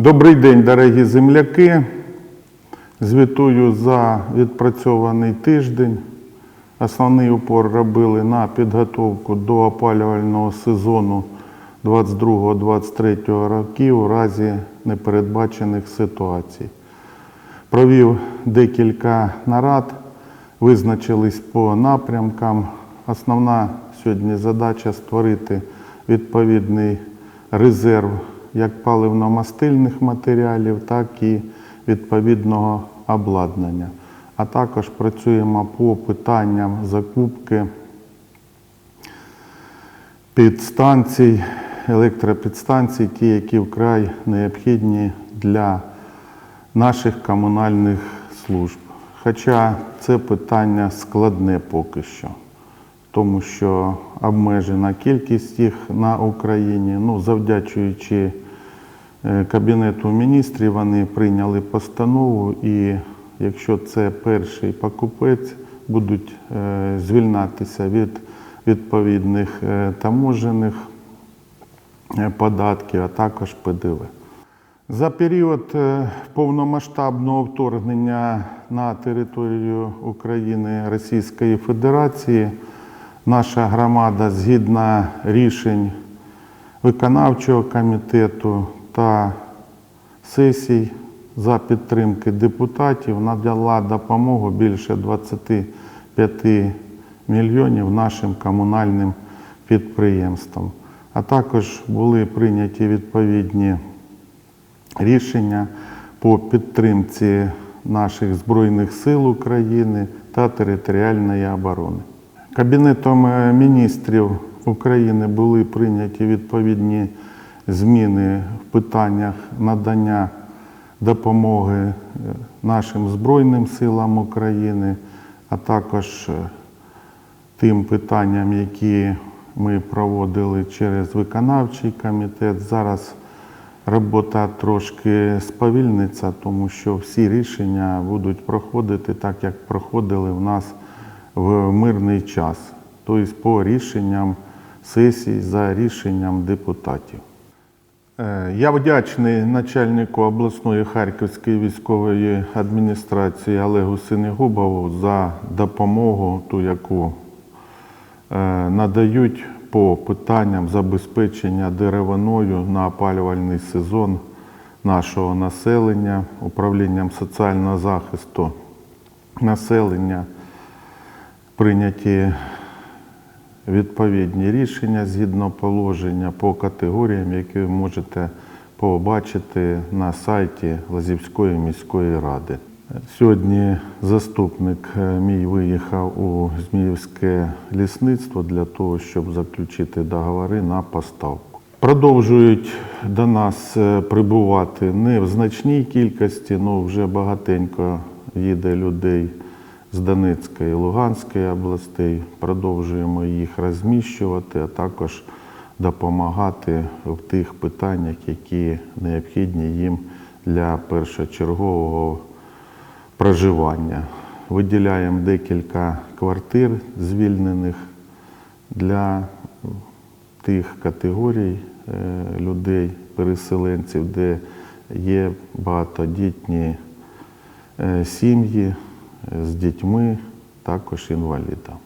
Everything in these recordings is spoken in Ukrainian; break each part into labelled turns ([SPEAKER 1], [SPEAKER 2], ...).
[SPEAKER 1] Добрий день, дорогі земляки. Звітую за відпрацьований тиждень. Основний упор робили на підготовку до опалювального сезону 22-23 років у разі непередбачених ситуацій. Провів декілька нарад, визначились по напрямкам. Основна сьогодні задача створити відповідний резерв як паливно-мастильних матеріалів, так і відповідного обладнання. А також працюємо по питанням закупки підстанцій, електропідстанцій, ті, які вкрай необхідні для наших комунальних служб. Хоча це питання складне поки що, тому що обмежена кількість їх на Україні. Ну, завдячуючи Кабінету міністрів, вони прийняли постанову, і якщо це перший покупець, будуть е, звільнатися від відповідних е, таможених е, податків, а також ПДВ. За період е, повномасштабного вторгнення на територію України Російської Федерації наша громада згідно рішень виконавчого комітету та сесій за підтримки депутатів надала допомогу більше 25 мільйонів нашим комунальним підприємствам. А також були прийняті відповідні рішення по підтримці наших Збройних сил України та територіальної оборони. Кабінетом міністрів України були прийняті відповідні зміни в питаннях надання допомоги е, нашим Збройним силам України, а також е, тим питанням, які ми проводили через виконавчий комітет. Зараз робота трошки сповільниться, тому що всі рішення будуть проходити так, як проходили в нас в мирний час, тобто по рішенням сесій за рішенням депутатів. Е, Я вдячний начальнику обласної Харківської військової адміністрації Олегу Синегубову за допомогу, ту, яку е, надають по питанням забезпечення деревиною на опалювальний сезон нашого населення, управлінням соціального захисту населення прийняті відповідні рішення згідно положення по категоріям, які ви можете побачити на сайті Лазівської міської ради. Сьогодні заступник е, мій виїхав у Зміївське лісництво для того, щоб заключити договори на поставку. Продовжують до нас е, прибувати не в значній кількості, але вже багатенько їде людей з Донецької і Луганської областей. Продовжуємо їх розміщувати, а також допомагати в тих питаннях, які необхідні їм для першочергового проживання. Виділяємо декілька квартир звільнених для тих категорій е, людей, переселенців, де є багатодітні е, сім'ї з дітьми, також інвалідам.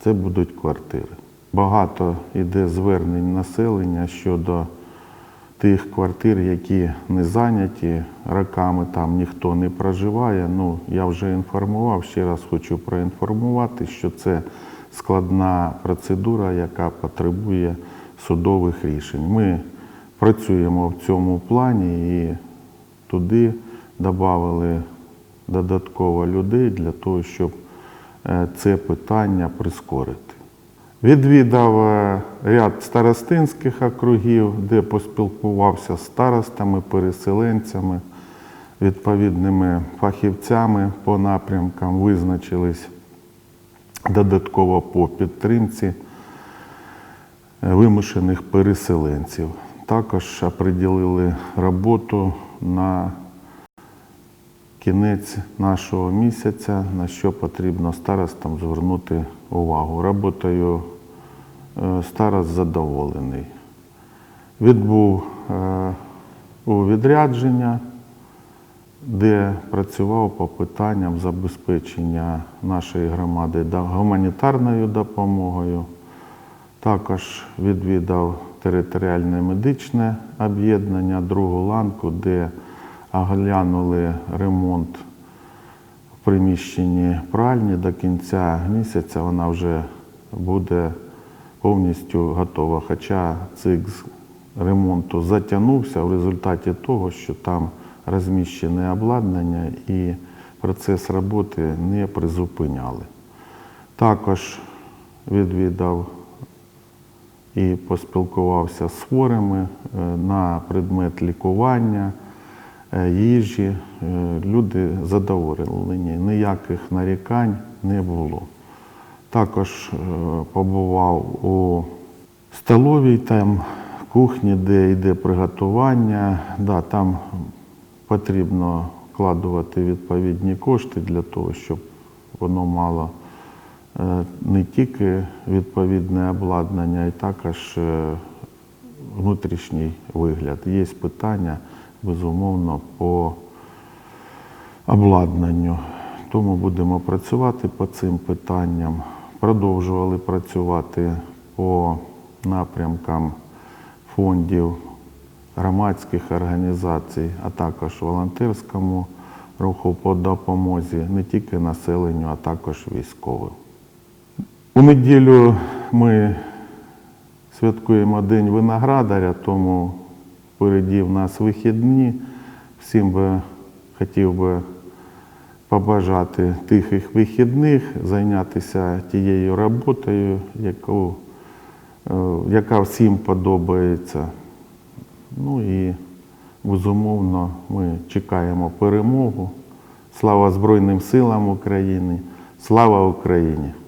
[SPEAKER 1] Це будуть квартири. Багато йде звернень населення щодо тих квартир, які не зайняті, роками там ніхто не проживає. Ну, я вже інформував, ще раз хочу проінформувати, що це складна процедура, яка потребує судових рішень. Ми працюємо в цьому плані і туди додали додатково людей для того, щоб е, це питання прискорити. Відвідав е, ряд старостинських округів, де поспілкувався з старостами, переселенцями, відповідними фахівцями по напрямкам, визначились додатково по підтримці е, вимушених переселенців. Також оприділили роботу на кінець нашого місяця, на що потрібно старостам звернути увагу. Роботою е, старост задоволений. Відбув е, у відрядження, де працював по питанням забезпечення нашої громади гуманітарною допомогою. Також відвідав територіальне медичне об'єднання другу ланку, де оглянули ремонт в приміщенні пральні. До кінця місяця вона вже буде повністю готова. Хоча цикл ремонту затягнувся в результаті того, що там розміщене обладнання і процес роботи не призупиняли. Також відвідав і поспілкувався з хворими е, на предмет лікування, їжі. Е, Люди задоволені, ніяких нарікань не було. Також е, побував у столовій там кухні, де йде приготування. Да, там потрібно вкладувати відповідні кошти для того, щоб воно мало е, не тільки відповідне обладнання, і також е, внутрішній вигляд. Є питання, безумовно, по обладнанню. Тому будемо працювати по цим питанням. Продовжували працювати по напрямкам фондів громадських організацій, а також волонтерському руху по допомозі не тільки населенню, а також військовим. У неділю ми святкуємо День виноградаря, тому впереді в нас вихідні. Всім би хотів би побажати тихих вихідних, зайнятися тією роботою, яку, е, яка всім подобається. Ну і безумовно ми чекаємо перемогу. Слава Збройним силам України! Слава Україні!